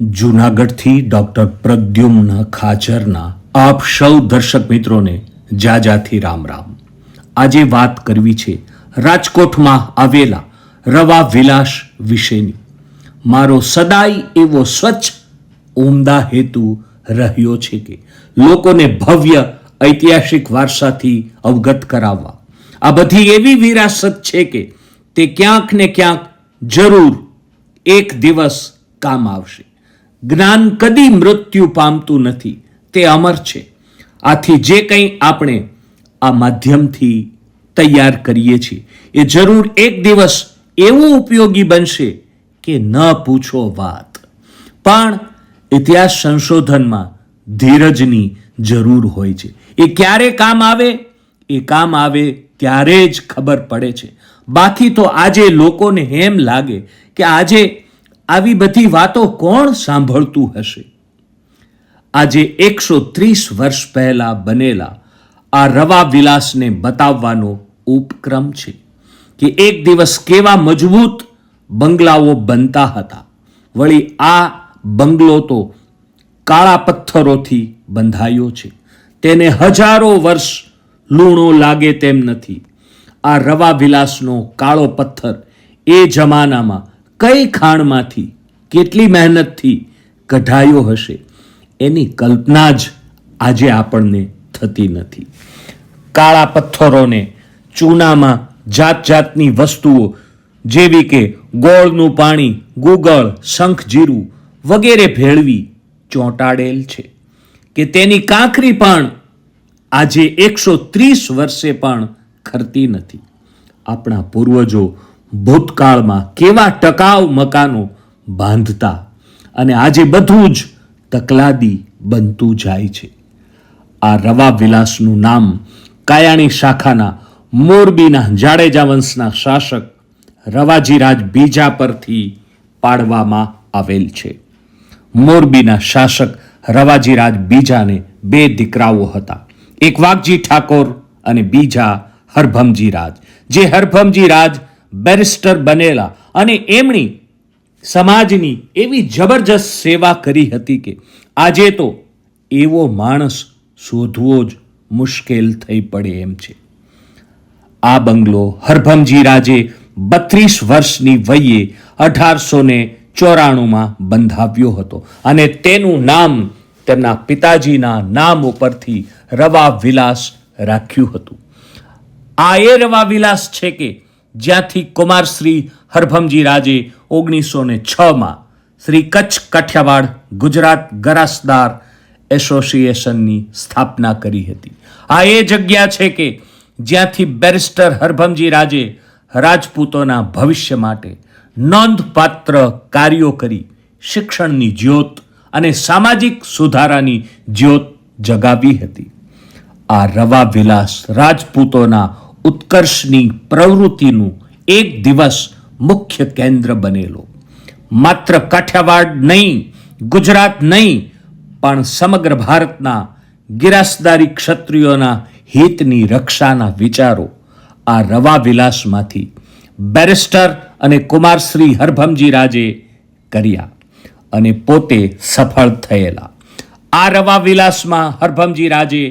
જૂનાગઢથી doctor Pradyumna ખાચરના આપ સૌ દર્શક મિત્રોને જાજાથી રામ રામ. આજે વાત કરવી છે રાજકોટમાં આવેલા રવા વિલાસ વિશેની. મારો સદાય એવો સ્વચ્છ, ઉમદા હેતુ રહ્યો છે કે લોકોને ભવ્ય ઐતિહાસિક વારસાથી અવગત કરાવવા. આ બધી એવી વિરાસત છે કે તે ક્યાંક ને ક્યાંક જરૂર એક દિવસ કામ આવશે. જ્ઞાન કદી મૃત્યુ પામતું નથી. તે અમર છે. આથી જે કંઈ આપણે આ માધ્યમથી તૈયાર કરીએ છીએ, એ જરૂર એક દિવસ એવું ઉપયોગી બનશે કે ન પૂછો વાત. પણ ઇતિહાસ સંશોધનમાં ધીરજની જરૂર હોય છે. એ ક્યારે કામ આવે? એ કામ આવે ત્યારે જ ખબર પડે છે. બાકી તો આજે લોકોને એમ લાગે કે આજે આવી બધી વાતો કોણ સાંભળતું હશે? આજે એકસો ત્રીસ વર્ષ પહેલા બનેલા આ રવા વિલાસને બતાવવાનો ઉપક્રમ છે કે એક દિવસ કેવા મજબૂત બંગલાઓ બનતા હતા. વળી આ બંગલો તો કાળા પથ્થરોથી બંધાયો છે. તેને હજારો વર્ષ લૂણો લાગે તેમ નથી. આ રવા વિલાસનો કાળો પથ્થર એ જમાનામાં કઈ ખાણમાંથી, કેટલી મહેનતથી કઢાયો હશે, એની કલ્પના જ આજે આપણને થતી નથી. કાળા પથ્થરોને ચૂનામાં જાત જાતની વસ્તુઓ, જેવી કે ગોળનું પાણી, ગુગળ, શંખ જીરું વગેરે ભેળવી ચોંટાડેલ છે. કે તેની કાંકરી પણ આજે એકસો ત્રીસ વર્ષે પણ ખરતી નથી. આપણા પૂર્વજો ભૂતકાળમાં કેવા ટકાઉ મકાનો બાંધતા અને આજે બધું જ તકલાદી બનતું જાય છે. આ રવા વિલાસનું નામ કાયાણી શાખાના મોરબીના જાડેજા વંશના શાસક રવાજીરાજ બીજા પરથી પાડવામાં આવેલ છે. મોરબીના શાસક રવાજીરાજ બીજાને બે દીકરાઓ હતા. એક વાઘજી ઠાકોર અને બીજા હરભમજી રાજ જે હરભમજી રાજ બેરિસ્ટર બનેલા અને એમણી સમાજની એવી જબરજસ્ત સેવા કરી હતી કે આજે તો એવો માણસ શોધવો જ મુશ્કેલ થઈ પડે એમ છે. આ બંગલો હરભમજી રાજે બત્રીસ વર્ષની વયે અઢારસો ને ચોરાણુંમાં બંધાવ્યો હતો અને તેનું નામ તેમના પિતાજીના નામ ઉપરથી રવા વિલાસ રાખ્યું હતું. આ એ રવા વિલાસ છે કે જ્યાંથી કુમાર શ્રી હરભમજી રાજે ઓગણીસો ને છમાં શ્રી કચ્છ કાઠિયાવાડ ગુજરાત ગરાસદાર એસોસિએશનની સ્થાપના કરી હતી. આ એ જગ્યા છે કે જ્યાંથી બેરિસ્ટર હરભમજી રાજે રાજપૂતોના ભવિષ્ય માટે નોંધપાત્ર કાર્યો કરી શિક્ષણની જ્યોત અને સામાજિક સુધારાની જ્યોત જગાવી હતી. આ રવા વિલાસ રાજપૂતોના ઉત્કર્ષની પ્રવૃત્તિનું એક દિવસ મુખ્ય કેન્દ્ર બનેલો. માત્ર કાઠિયાવાડ નહીં, ગુજરાત નહીં, પણ સમગ્ર ભારતના ગિરાસદારી ક્ષત્રિયોના હિતની રક્ષાના વિચારો આ રવા વિલાસમાંથી બેરિસ્ટર અને કુમારશ્રી હરભમજી રાજે કર્યા અને પોતે સફળ થયેલા. આ રવા વિલાસમાં હરભમજી રાજે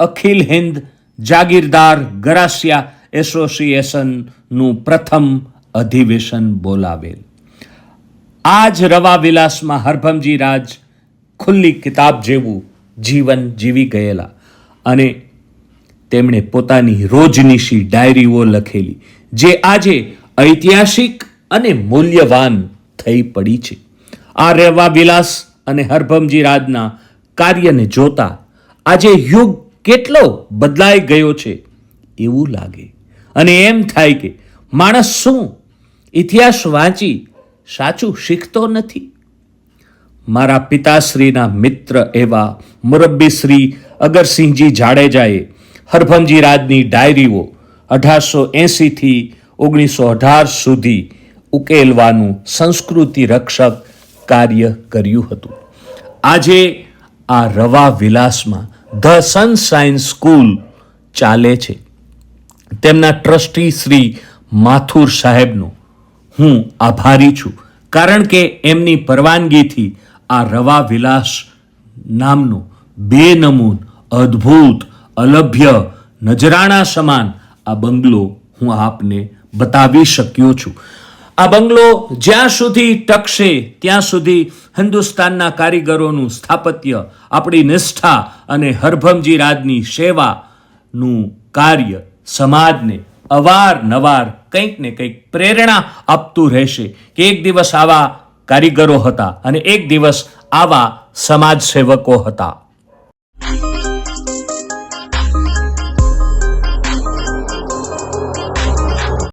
અખિલ હિન્દ જાગીરદાર ગરાસિયા એસોસિએશનનું પ્રથમ અધિવેશન બોલાવેલ. આ જ રવા વિલાસમાં હરભમજી રાજ ખુલ્લી કિતાબ જેવું જીવન જીવી ગયેલા અને તેમણે પોતાની રોજનીશી ડાયરીઓ લખેલી, જે આજે ઐતિહાસિક અને મૂલ્યવાન થઈ પડી છે. આ રેવા વિલાસ અને હરભમજી રાજના કાર્યને જોતા આજે યુગ કેટલો બદલાઈ ગયો છે એવું લાગે. અને એમ થાય કે માણસ શું ઇતિહાસ વાંચી સાચું શીખતો નથી? મારા પિતાશ્રીના મિત્ર એવા મુરબ્બી શ્રી અગરસિંહજી જાડેજાએ હરભનજી રાજની ડાયરીઓ અઢારસો એંસીથી ઓગણીસો અઢાર સુધી ઉકેલવાનું સંસ્કૃતિ રક્ષક કાર્ય કર્યું હતું. આજે આ રવા વિલાસમાં ધ સનશાઇન સ્કૂલ ચાલે છે. તેમના ટ્રસ્ટી શ્રી માથુર સાહેબનો હું આભારી છું. કારણ કે એમની પરવાનગીથી આ રવા વિલાસ નામનો બેનમૂન અદ્ભુત, અલભ્ય, નજરાણા સમાન આ બંગલો હું આપને બતાવી શક્યો છું. આ બંગલો જ્યાં સુધી ટકશે, ત્યાં સુધી હિન્દુસ્તાનના કારીગરોનું સ્થાપત્ય, આપણી નિષ્ઠા અને હરભમજી રાજની સેવાનું કાર્ય સમાજને અવારનવાર કંઈક ને કંઈક પ્રેરણા આપતું રહેશે કે એક દિવસ આવા કારીગરો હતા અને એક દિવસ આવા સમાજ સેવકો હતા.